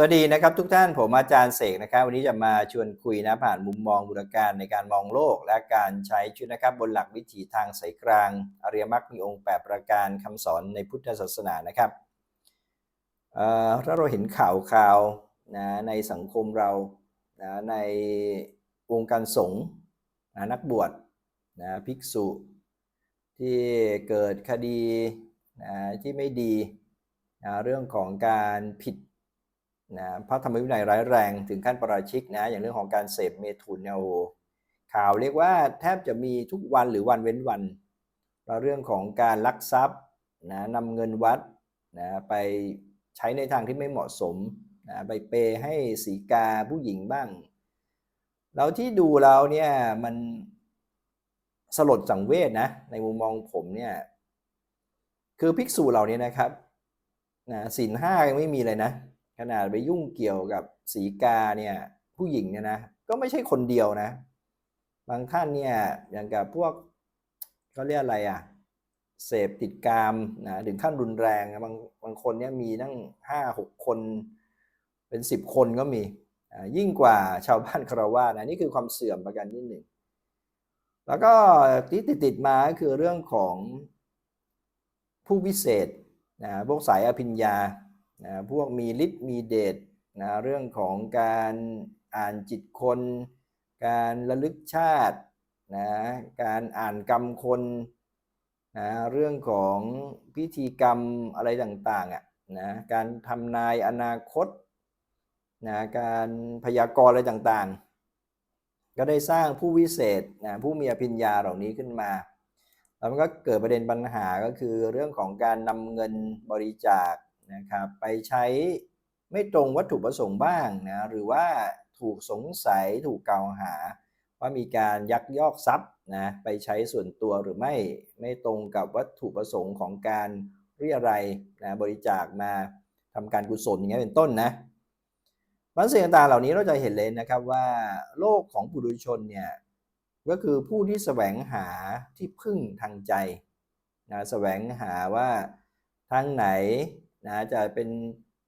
สวัสดีนะครับทุกท่านผมอาจารย์เสกนะครับ วันนี้จะมาชวนคุยนะผ่านมุมมองบุรการในการมองโลก และการใช้ชีวิตนะครับบนหลักวิถีทางสายกลาง อริยมรรคมีองค์ 8 ประการคำสอนในพุทธศาสนานะครับเอ่อถ้าเราเห็นข่าวข่าวนะในสังคมเรานะในวงการสงฆ์นะนักบวชนะภิกษุที่เกิดคดีนะที่ไม่ดีนะเรื่องของการผิด นะพระธรรมวินัยร้ายแรงถึงขั้นประราชิกนะอย่างเรื่องของการเสพเมถุนเนี่ยโอ้ข่าวเรียกว่าแทบจะมีทุกวันหรือวันเว้นวันแล้วเรื่องของการลักทรัพย์นะนำเงินวัดนะไปใช้ในทางที่ไม่เหมาะสมนะไปเปย์ให้สีกาผู้หญิงบ้าง แล้วที่ดูแล้วเนี่ยมันสลดสังเวชนะในมุมมองผมเนี่ยคือภิกษุเหล่านี้นะครับนะศีลห้ายังไม่มีเลยนะ ขนาดไปยุ่งเกี่ยวกับสีกาเนี่ยผู้หญิงเนี่ยนะก็ไม่ใช่คนเดียวนะ บางท่านเนี่ยอย่างกับพวกเขาเรียกอะไรอะเสพติดกามนะถึงขั้นรุนแรงบางบางคนเนี่ยมีตั้งห้าหกคน เป็นสิบคนก็มีอยิ่งกว่าชาวบ้านคารวะนะนี่คือความเสื่อมประการที่หนึ่งแล้วก็ที่ติดติดมาก็คือเรื่องของผู้วิเศษนะพวกสายอภิญญา นะพวกมีฤทธิ์มีเดชนะเรื่องของการอ่านจิตคน การระลึกชาตินะการอ่านกรรมคนนะเรื่องของพิธีกรรมอะไรต่างๆอะนะการทำนายอนาคตนะการพยากรณ์อะไรต่างๆ ก็ได้สร้างผู้วิเศษนะผู้มีอภิญญาเหล่านี้ขึ้นมา แล้วมันก็เกิดประเด็นปัญหาก็คือเรื่องของการนำเงินบริจาค นะครับไปใช้ไม่ตรงวัตถุประสงค์บ้างนะหรือว่าถูกสงสัยถูกกล่าวหา ว่ามีการยักยอกทรัพย์นะไปใช้ส่วนตัวหรือไม่ไม่ตรงกับวัตถุประสงค์ของการเรียอะไรยนะบริจาคมาทำการกุศลอย่างเงี้ยเป็นต้นนะบางสิ่งต่างๆเหล่านี้เราจะเห็นเลยนะครับว่าโลกของปุถุชนเนี่ยก็คือผู้ที่แสวงหาที่พึ่งทางใจนะแสวงหาว่าทางไหน นะจะเป็น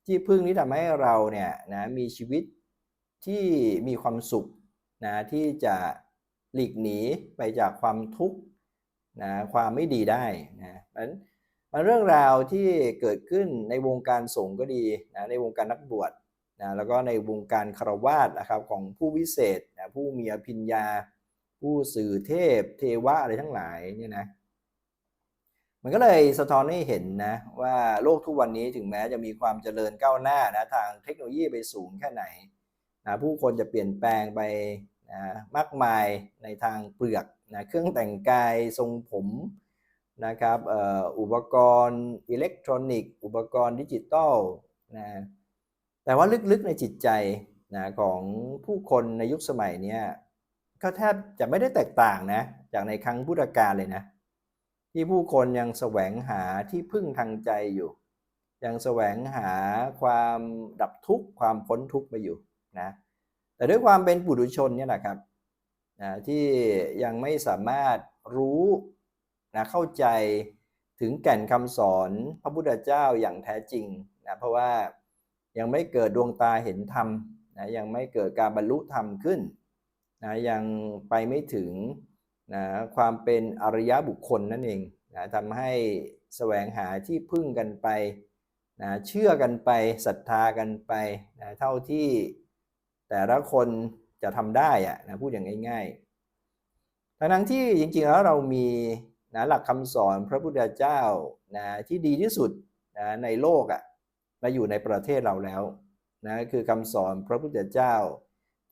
ที่พึ่งที่ทำให้เราเนี่ยนะมีชีวิตที่มีความสุขนะที่จะหลีกหนีไปจากความทุกข์นะความไม่ดีได้นะมันมันเรื่องราวที่เกิดขึ้นในวงการสงฆ์ก็ดีนะในวงการนักบวชนะแล้วก็ในวงการคารวาสนะครับของผู้วิเศษนะผู้มีอภิญญา ผู้สื่อเทพ เทวะอะไรทั้งหลายเนี่ยนะ มันก็เลยสะท้อนให้เห็นนะว่าโลกทุกวันนี้ถึงแม้จะมีความเจริญก้าวหน้านะทางเทคโนโลยีไปสูงแค่ไหนนะผู้คนจะเปลี่ยนแปลงไปนะมากมายในทางเปลือกนะเครื่องแต่งกายทรงผมนะครับอุปกรณ์อิเล็กทรอนิกส์อุปกรณ์ดิจิตอลนะแต่ว่าลึกๆในจิตใจนะของผู้คนในยุคสมัยนี้ก็แทบจะไม่ได้แตกต่างนะจากในครั้งพุทธกาลเลยนะ ที่ผู้คนยังแสวงหาที่พึ่งทางใจอยู่ ยังแสวงหาความดับทุกข์ความพ้นทุกข์ไปอยู่นะแต่ด้วยความเป็นปุถุชนเนี่ยแหละครับนะที่ยังไม่สามารถรู้นะเข้าใจถึงแก่นคำสอนพระพุทธเจ้าอย่างแท้จริงนะเพราะว่ายังไม่เกิดดวงตาเห็นธรรมนะยังไม่เกิดการบรรลุธรรมขึ้นนะยังไปไม่ถึง นะความเป็นอริยบุคคลนั่นเองนะทำให้แสวงหาที่พึ่งกันไปนะเชื่อกันไปศรัทธากันไปนะเท่าที่แต่ละคนจะทำได้อะนะพูดอย่างง่ายๆ ทั้งนั้นที่จริงๆแล้วเรามีนะหลักคำสอนพระพุทธเจ้านะที่ดีที่สุดนะในโลกอะมาอยู่ในประเทศเราแล้วนะคือคำสอนพระพุทธเจ้า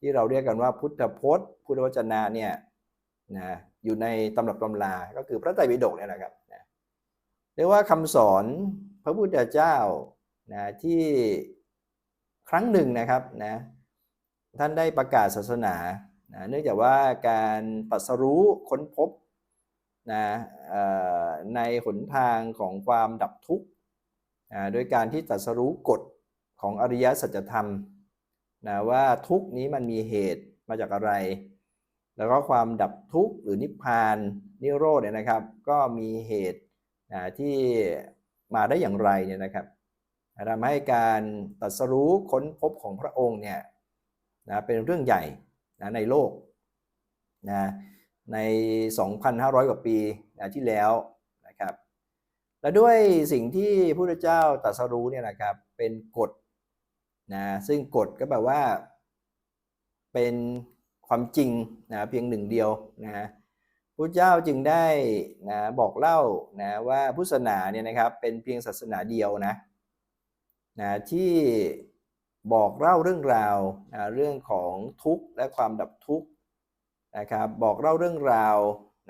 ที่เราเรียกกันว่าพุทธพจน์ พุทธวจนะเนี่ยนะ อยู่ในตำรับตำราก็คือพระไตรปิฎกเนี่ยนะครับนะเรียกว่าคำสอนพระพุทธเจ้านะที่ครั้งหนึ่งนะครับนะท่านได้ประกาศศาสนานะเนื่องจากว่าการตรัสรู้ค้นพบนะในหนทางของความดับทุกข์อ่าโดยการที่ตรัสรู้กฎของอริยสัจธรรมนะว่าทุกข์นี้มันมีเหตุมาจากอะไร แล้วก็ความดับทุกข์หรือนิพพานนิโรธเนี่ยนะครับ ก็มีเหตุที่มาได้อย่างไรเนี่ยนะครับทำให้การตรัสรู้ค้นพบของพระองค์เนี่ยนะเป็นเรื่องใหญ่นะในโลกนะใน 2,500 กว่าปีนะที่แล้วนะครับ และด้วยสิ่งที่พระพุทธเจ้าตรัสรู้เนี่ยนะครับเป็นกฎนะซึ่งกฎก็แปลว่า เป็น ความจริงนะเพียงหนึ่งเดียวนะพระเจ้าจึงได้นะบอกเล่านะว่าพุทธศาสนาเนี่ยนะครับเป็นเพียงศาสนาเดียวนะนะที่บอกเล่าเรื่องราวนะเรื่องของทุกข์และความดับทุกข์นะครับบอกเล่าเรื่องราว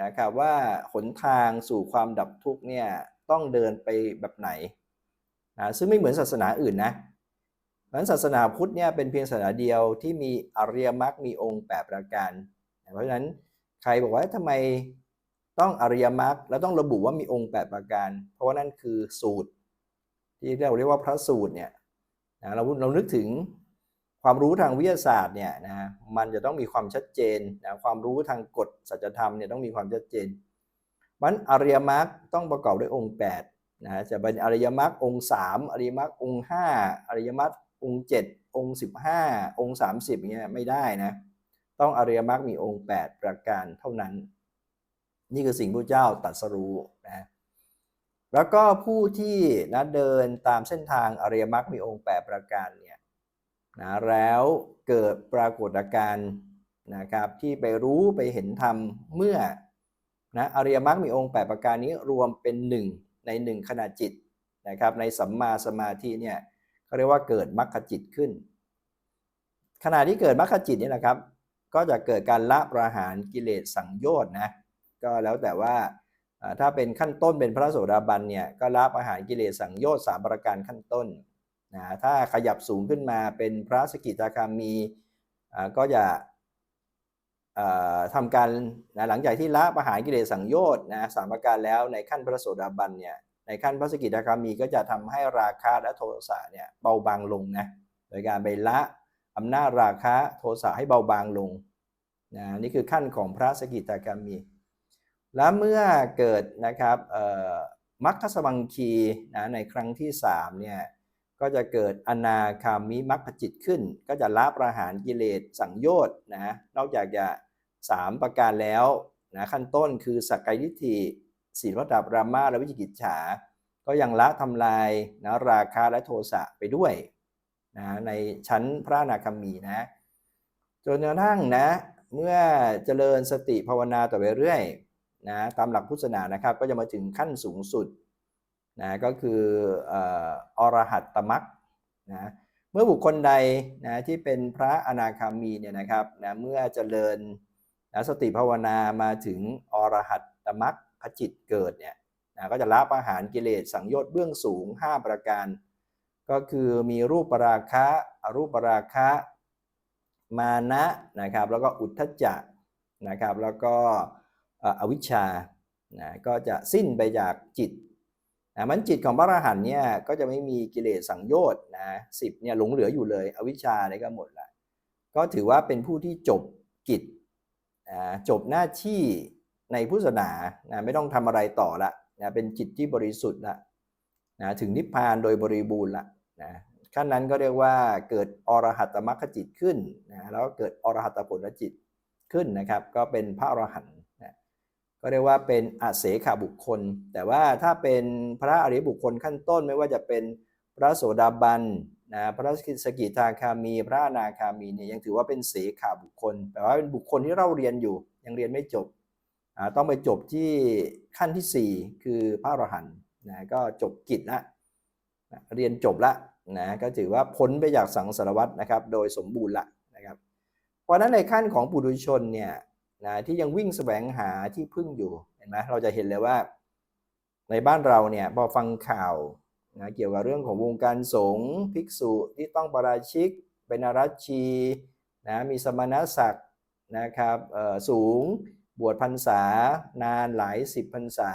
นะครับว่าหนทางสู่ความดับทุกข์เนี่ยต้องเดินไปแบบไหนนะซึ่งไม่เหมือนศาสนาอื่นนะเพราะฉะ นั้นศาสนาพุทธเนี่ยเป็นเพียงศาสนาเดียวที่มีอริยมรรคมีองค์แปดประการ เพราะฉะนั้นใครบอกว่าทำไมต้องอริยมรรคแล้วต้องระบุว่ามีองค์แปดประการ เพราะว่านั่นคือสูตร ที่เราเรียกว่าพระสูตรเนี่ยนะเราเรานึกถึงความรู้ทางวิทยาศาสตร์เนี่ยนะมันจะต้องมีความชัดเจนนะความรู้ทางกฎสัจธรรมเนี่ยต้องมีความชัดเจนมันอริยมรรคต้องประกอบด้วยองค์8นะจะเป็นอริยมรรคองค์ 3 อริยมรรคองค์ 5 อริยมรรค องค์7องค์15 องค์ 30อย่างเงี้ยไม่ได้นะ ต้องอริยมรรคมีองค์ 8 ประการเท่านั้น นี่คือสิ่งพระเจ้าตรัสรู้นะแล้วก็ผู้ที่นะเดินตามเส้นทางอริยมรรคมีองค์ 8 ประการเนี่ยนะแล้วเกิดปรากฏการณ์นะครับที่ไปรู้ไปเห็นธรรมเมื่อนะอริยมรรคมีองค์ 8 ประการนี้รวมเป็นหนึ่งในหนึ่งขณะจิตนะครับในสัมมาสมาธิเนี่ย เขาเรียกว่าเกิดมรรคจิตขึ้น ขณะที่เกิดมรรคจิตนี่นะครับ ก็จะเกิดการละประหารกิเลสสังโยชน์นะก็แล้วแต่ว่าถ้าเป็นขั้นต้นเป็นพระโสดาบันเนี่ยก็ละประหารกิเลสสังโยชน์สามประการขั้นต้นนะถ้าขยับสูงขึ้นมาเป็นพระสกิทาคามีก็จะทำการนะหลังจากที่ละประหารกิเลสสังโยชน์นะสามประการแล้วในขั้นพระโสดาบันเนี่ย ในขั้นพระสกิทาคามีก็จะทำให้ราคะและโทสะเนี่ยเบาบางลงนะโดยการไปละอำนาจราคะโทสะให้เบาบางลงนะนี่คือขั้นของพระสกิทาคามี แล้วเมื่อเกิดนะครับมัคคสมังคีนะในครั้งที่3เนี่ยก็จะเกิดอนาคามิมัคคจิตขึ้น ก็จะละประหารกิเลสสังโยชน์นะนอกจากจะ 3 ประการแล้วนะขั้นต้นคือสักกายทิฏฐิ ศีลวัตตปรามาและวิจิกิจฉา ก็ยังละทำลายนะราคาและโทสะไปด้วยนะในชั้นพระอนาคามีนะจนกระทั่งนะเมื่อเจริญสติภาวนาต่อไปเรื่อยนะตามหลักพุทธศาสนานะครับก็จะมาถึงขั้นสูงสุดนะก็คืออรหัตตมรรคนะเมื่อบุคคลใดนะที่เป็นพระอนาคามีเนี่ยนะครับนะเมื่อเจริญนะสติภาวนามาถึงอรหัตตมัก รรคขจิตเกิดเนี่ยนะก็จะละประหารกิเลสสังโยชน์เบื้องสูง 5 ประการ ก็คือมีรูปปราคะอรูปปราคะมานะนะครับแล้วก็อุทธจักนะครับแล้วก็อวิชชานะก็จะสิ้นไปจากจิตนะมันจิตของพระอรหันต์เนี่ยก็จะไม่มีกิเลสสังโยชน์นะสิบเนี่ยหลงเหลืออยู่เลย อวิชชาเนี่ยก็หมดละก็ถือว่าเป็นผู้ที่จบกิจจบหน้าที่ ในพุทธศาสนานะไม่ต้องทำอะไรต่อละนะเป็นจิตที่บริสุทธิ์ละนะถึงนิพพานโดยบริบูรณ์ละนะขั้นนั้นก็เรียกว่าเกิดอรหัตมรรคจิตขึ้นนะแล้วก็เกิดอรหัตผลจิตขึ้นนะครับ ก็เป็นพระอรหันต์นะก็เรียกว่าเป็นอาเสขาบุคคล แต่ว่าถ้าเป็นพระอริยบุคคลขั้นต้นไม่ว่าจะเป็นพระโสดาบันนะพระสกิทาคามี พระนาคามีเนี่ยยังถือว่าเป็นเสขาบุคคลแปลว่าเป็นบุคคลที่เราเรียนอยู่ยังเรียนไม่จบ ต้องไปจบที่ขั้นที่ 4 คือพระอรหันต์นะก็จบกิจละนะเรียนจบละนะก็ถือว่าพ้นไปจากสังสารวัตรนะครับ โดยสมบูรณ์ละนะครับ เพราะนั้นในขั้นของปุถุชนเนี่ยนะที่ยังวิ่งแสวงหาที่พึ่งอยู่เห็นไหมเราจะเห็นเลยว่า ในบ้านเราเนี่ยพอฟังข่าวนะเกี่ยวกับเรื่องของวงการสงฆ์ภิกษุที่ต้องประราชิก เป็นอารัชชีนะมีสมณศักดิ์นะครับสูง บวชพรรษานานหลายสิบพรรษา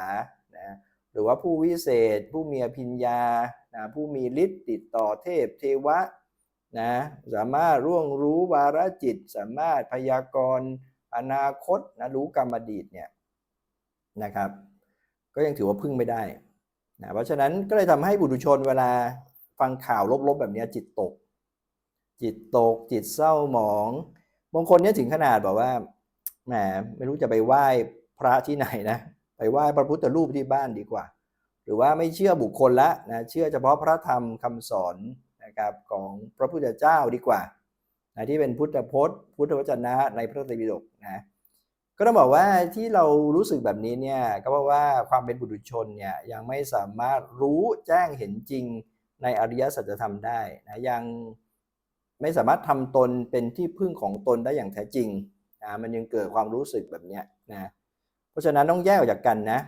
นะหรือว่าผู้วิเศษ ผู้มีอภิญญานะผู้มีฤทธิ์ติดต่อเทพเทวะนะสามารถร่วงรู้วาระจิต สามารถพยากรณ์อนาคตนะรู้กรรมอดีตเนี่ยนะครับ ก็ยังถือว่าพึ่งไม่ได้นะเพราะฉะนั้นก็เลยทำให้บุตุชนเวลาฟังข่าวลบๆแบบเนี้ยจิตตก จิตตก จิตเศร้าหมองบางคนเนี่ยถึงขนาดบอกว่า แหมไม่รู้จะไปไหว้พระที่ไหนนะ ไปไหว้พระพุทธรูปที่บ้านดีกว่า หรือว่าไม่เชื่อบุคคลละนะเชื่อเฉพาะพระธรรมคำสอนนะครับของพระพุทธเจ้าดีกว่านะที่เป็นพุทธพจน์ พุทธวจนะในพระไตรปิฎกนะก็ต้องบอกว่าที่เรารู้สึกแบบนี้เนี่ยก็เพราะว่าความเป็นบุตุชนเนี่ยยังไม่สามารถรู้แจ้งเห็นจริงในอริยสัจธรรมได้นะยังไม่สามารถทำตนเป็นที่พึ่งของตนได้อย่างแท้จริง นะมันยังเกิดความรู้สึกแบบเนี้ยนะเพราะฉะนั้นต้องแยกออกจากกันนะ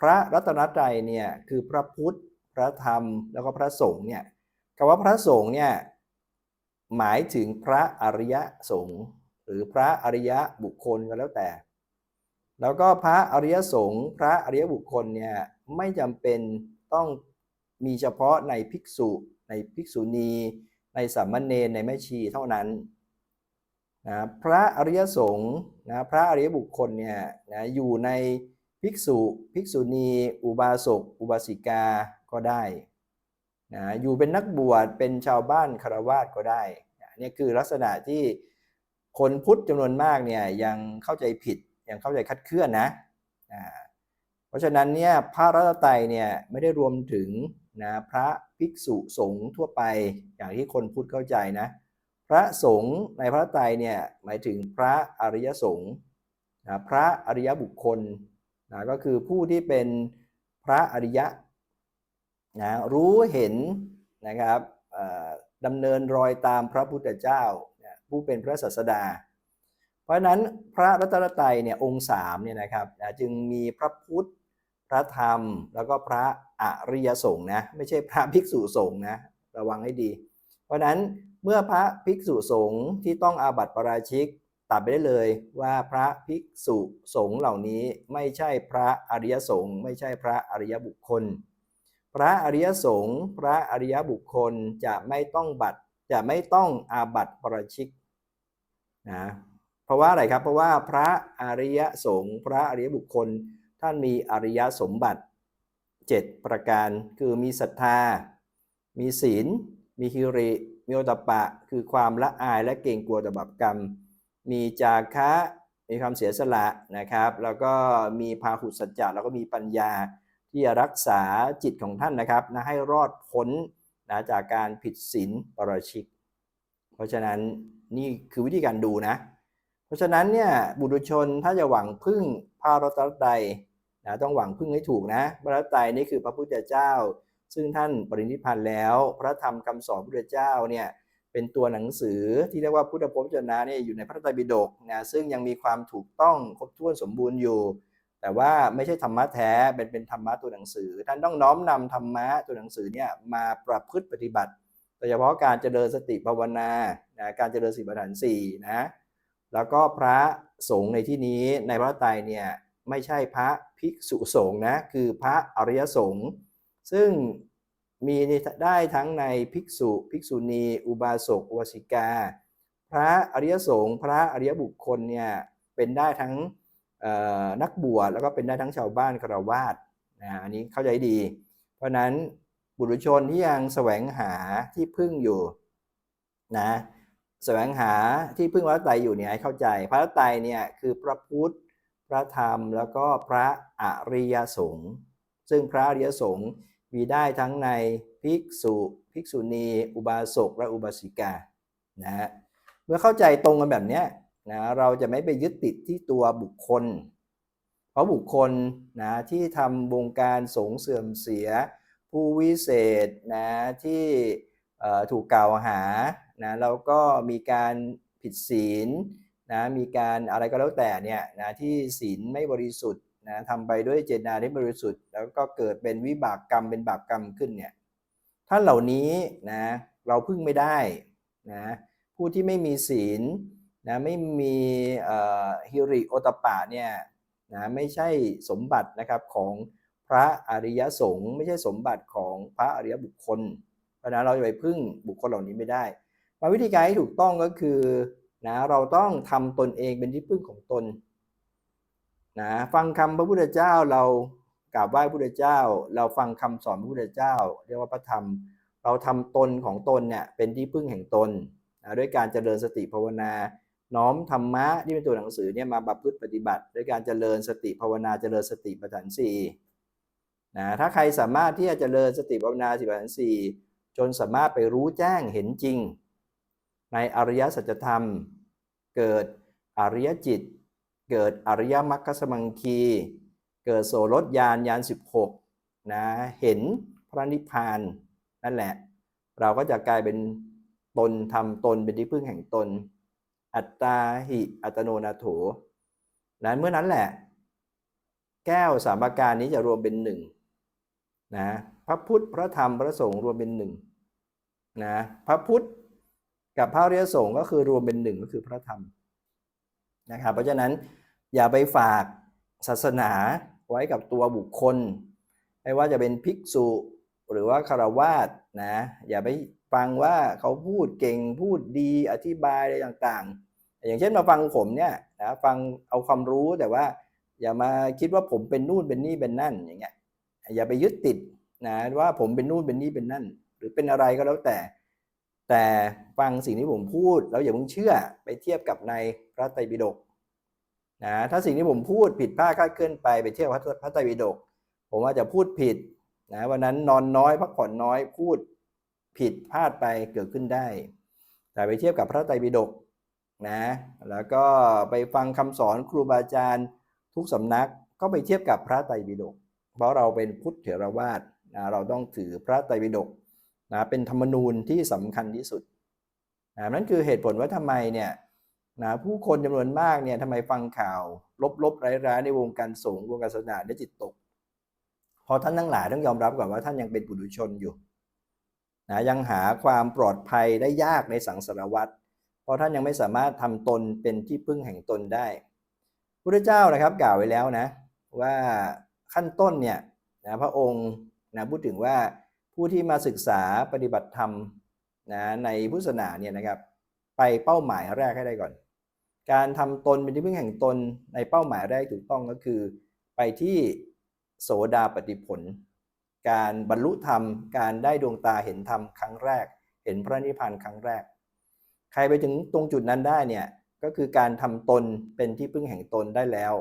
พระรัตนตรัยเนี่ยคือพระพุทธ พระธรรมแล้วก็พระสงฆ์เนี่ยคำว่าพระสงฆ์เนี่ยหมายถึงพระอริยสงฆ์หรือพระอริยบุคคลก็แล้วแต่ แล้วก็พระอริยสงฆ์พระอริยบุคคลเนี่ยไม่จำเป็นต้องมีเฉพาะในภิกษุ ในภิกษุณี ในสามเณรในแม่ชีเท่านั้น นะพระอริยสงฆ์นะพระอริยบุคคลเนี่ยนะอยู่ในภิกษุภิกษุณีอุบาสกอุบาสิกาก็ได้นะอยู่เป็นนักบวชเป็นชาวบ้านคารวาสก็ได้นะนี่คือลักษณะที่คนพุทธจำนวนมากเนี่ยยังเข้าใจผิดยังเข้าใจคัดเคลื่อนนะอ่าเพราะฉะนั้นเนี่ยพระรัตนตรัยเนี่ยไม่ได้รวมถึงนะพระภิกษุสงฆ์ทั่วไปอย่างที่คนพุทธเข้าใจนะ พระสงฆ์ในพระไตรเนี่ยหมายถึงพระอริยสงฆ์นะพระอริยบุคคลนะก็คือผู้ที่เป็นพระอริยะนะรู้เห็นนะครับดำเนินรอยตามพระพุทธเจ้านะผู้เป็นพระศาสดา เพราะนั้นพระรัตนตรัยเนี่ยองค์สามเนี่ยนะครับจึงมีพระพุทธพระธรรม แล้วก็พระอริยสงฆ์นะไม่ใช่พระภิกษุสงฆ์นะระวังให้ดี เพราะนั้น เมื่อพระภิกษุสงฆ์ที่ต้องอาบัติปราชิกตัดไปได้เลยว่าพระภิกษุสงฆ์เหล่านี้ไม่ใช่พระอริยสงฆ์ไม่ใช่พระอริยบุคคล พระอริยสงฆ์พระอริยบุคคลจะไม่ต้องบัตรจะไม่ต้องอาบัติปราชิกนะเพราะว่าอะไรครับเพราะว่าพระอริยสงฆ์พระอริยบุคคล ท่านมีอริยสมบัติ 7 ประการคือมีศรัทธา มีศีล มีฮิริ มีโอตปปะคือความละอายและเกรงกลัวต่อบาปกรรม มีจาคะมีความเสียสละนะครับ แล้วก็มีพาหุสัจจะแล้วก็มีปัญญาที่จะรักษาจิตของท่านนะครับนะให้รอดพ้นนะจากการผิดศีลปรชิก เพราะฉะนั้นนี่คือวิธีการดูนะ เพราะฉะนั้นเนี่ยบุรุชนถ้าจะหวังพึ่งพระรัตนตรัยนะต้องหวังพึ่งให้ถูกนะพระรัตนตรัยนี่คือพระพุทธเจ้า ซึ่งท่านปรินิพพานแล้ว พระธรรมคำสอนพระพุทธเจ้าเนี่ยเป็นตัวหนังสือที่เรียกว่าพุทธพจน์นะเนี่ยอยู่ในพระไตรปิฎกนะซึ่งยังมีความถูกต้องครบถ้วนสมบูรณ์อยู่ แต่ว่าไม่ใช่ธรรมะแท้เป็นเป็นธรรมะตัวหนังสือ ท่านต้องน้อมนำธรรมะตัวหนังสือเนี่ยมาประพฤติปฏิบัติโดยเฉพาะการเจริญสติภาวนานะการเจริญสติปัฏฐานสี่นะแล้วก็พระสงฆ์ในที่นี้ในพระไตรเนี่ยไม่ใช่พระภิกษุสงฆ์นะคือพระอริยสงฆ์ ซึ่งมีได้ทั้งในภิกษุ ภิกษุณี อุบาสก อุบาสิกา พระอริยสงฆ์ พระอริยบุคคลเนี่ยเป็นได้ทั้งนักบวชแล้วก็เป็นได้ทั้งชาวบ้านคราวาสนะอันนี้เข้าใจดี เพราะฉะนั้นบุรุชนที่ยังแสวงหาที่พึ่งอยู่นะแสวงหาที่พึ่งพระไตรอยู่เนี่ยให้เข้าใจ พระไตรเนี่ยคือพระพุทธ พระธรรมแล้วก็พระอริยสงฆ์ซึ่งพระอริยสงฆ์ มีได้ทั้งในภิกษุภิกษุณี อุบาสกและอุบาสิกานะฮะเมื่อเข้าใจตรงกันแบบนี้นะเราจะไม่ไปยึดติดที่ตัวบุคคล เพราะบุคคลนะที่ทำวงการสงเสื่อมเสีย ผู้วิเศษนะที่ถูกกล่าวหานะแล้วก็มีการผิดศีลนะมีการอะไรก็แล้วแต่เนี่ยนะที่ศีลไม่บริสุทธิ์ นะทำไปด้วยเจตนาที่บริสุทธิ์ แล้วก็เกิดเป็นวิบากกรรมเป็นบาปกรรมขึ้นเนี่ยท่านเหล่านี้นะเราพึ่งไม่ได้นะผู้ที่ไม่มีศีลนะไม่มีฮิริโอตปะเนี่ยนะไม่ใช่สมบัตินะครับของพระอริยสงฆ์ไม่ใช่สมบัติของพระอริยบุคคล เพราะนั้นเราจะไปพึ่งบุคคลเหล่านี้ไม่ได้มาวิธีการที่ถูกต้องก็คือนะเราต้องทำตนเองเป็นที่พึ่งของตน นะฟังคำพระพุทธเจ้าเรากราบไหว้พระพุทธเจ้า เราฟังคำสอนพระพุทธเจ้า เรียกว่าพระธรรม เราทำตนของตนเนี่ยเป็นที่พึ่งแห่งตนนะด้วยการเจริญสติภาวนา น้อมธรรมะที่เป็นตัวหนังสือเนี่ยมาประพฤติปฏิบัติ ด้วยการเจริญสติภาวนาเจริญสติปัฏฐานสี่นะถ้าใครสามารถที่จะเจริญสติภาวนาสติปัฏฐานสี่จนสามารถไปรู้แจ้งเห็นจริง ในอริยสัจธรรม เกิดอริยจิต เกิดอริยมรรคสมังคี เกิดโสรถยานยาน 16นะเห็นพระนิพพานนั่นแหละ เราก็จะกลายเป็นตนทำตนเป็นที่พึ่งแห่งตน อัตตาหิอัตโนนาโถนั้นเมื่อนั้นแหละ แก้วสามประการนี้จะรวมเป็นหนึ่งนะพระพุทธพระธรรมพระสงฆ์รวมเป็นหนึ่งนะพระพุทธกับพระอริยสงฆ์ก็คือรวมเป็นหนึ่งก็คือพระธรรม นะครับ เพราะฉะนั้นอย่าไปฝากศาสนาไว้กับตัวบุคคล ไม่ว่าจะเป็นภิกษุหรือว่าคารวาสนะ อย่าไปฟังว่าเขาพูดเก่งพูดดีอธิบายอะไรต่างๆ อย่างเช่นมาฟังผมเนี่ยนะฟังเอาความรู้แต่ว่า อย่ามาคิดว่าผมเป็นนู่นเป็นนี่เป็นนั่นอย่างเงี้ยอย่าไปยึดติดนะว่าผมเป็นนู่นเป็นนี่เป็นนั่น หรือเป็นอะไรก็แล้วแต่ แต่ฟังสิ่งที่ผมพูดแล้วอย่าเพิ่งเชื่อไปเทียบกับในพระไตรปิฎกนะถ้าสิ่งที่ผมพูดผิดพลาดคลาดเคลื่อนไปไปเทียบพระไตรปิฎกผมอาจจะพูดผิดนะวันนั้นนอนน้อยพักผ่อนน้อยพูดผิดพลาดไปเกิดขึ้นได้ แต่ไปเทียบกับพระไตรปิฎกนะแล้วก็ไปฟังคำสอนครูบาอาจารย์ทุกสำนักก็ไปเทียบกับพระไตรปิฎกเพราะเราเป็นพุทธเถรวาทนะเราต้องถือพระไตรปิฎก นะเป็นธรรมนูญที่สำคัญที่สุดนะนั่นคือเหตุผลว่าทำไมเนี่ยนะผู้คนจำนวนมากเนี่ยทำไมฟังข่าวลบๆร้ายๆในวงการสงฆ์วงการศาสนาได้จิตตกพอท่านทั้งหลายต้องยอมรับก่อนว่าท่านยังเป็นปุถุชนอยู่นะยังหาความปลอดภัยได้ยากในสังสารวัฏเพราะท่านยังไม่สามารถทำตนเป็นที่พึ่งแห่งตนได้พระเจ้านะครับกล่าวไว้แล้วนะว่าขั้นต้นเนี่ยนะพระองค์นะพูดถึงว่า ผู้ที่มาศึกษาปฏิบัติธรรมนะในพุทธศาสนาเนี่ยนะครับ ไปเป้าหมายแรกให้ได้ก่อน การทำตนเป็นที่พึ่งแห่งตนในเป้าหมายแรกถูกต้องก็คือ ไปที่โสดาปฏิผล การบรรลุธรรม การได้ดวงตาเห็นธรรมครั้งแรก เห็นพระนิพพานครั้งแรก ใครไปถึงตรงจุดนั้นได้เนี่ยก็คือการทำตนเป็นที่พึ่งแห่งตนได้แล้ว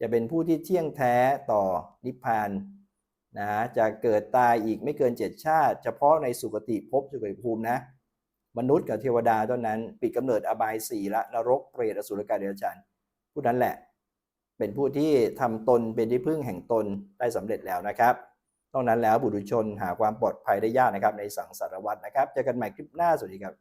จะเป็นผู้ที่เที่ยงแท้ต่อนิพพาน นะจะเกิดตายอีกไม่เกินเจ็ดชาติ เฉพาะในสุคติภพสุคติภูมินะ มนุษย์กับเทวดาเท่านั้น ปิดกำเนิดอบายสี่ละนรกเปรตอสุรกายเดรัจฉานผู้นั้นแหละ เป็นผู้ที่ทำตนเป็นที่พึ่งแห่งตนได้สำเร็จแล้วนะครับนอกนั้นแล้วบุรุษชนหาความปลอดภัยได้ยากนะครับในสังสารวัฏนะครับเจอกันใหม่คลิปหน้าสวัสดีครับ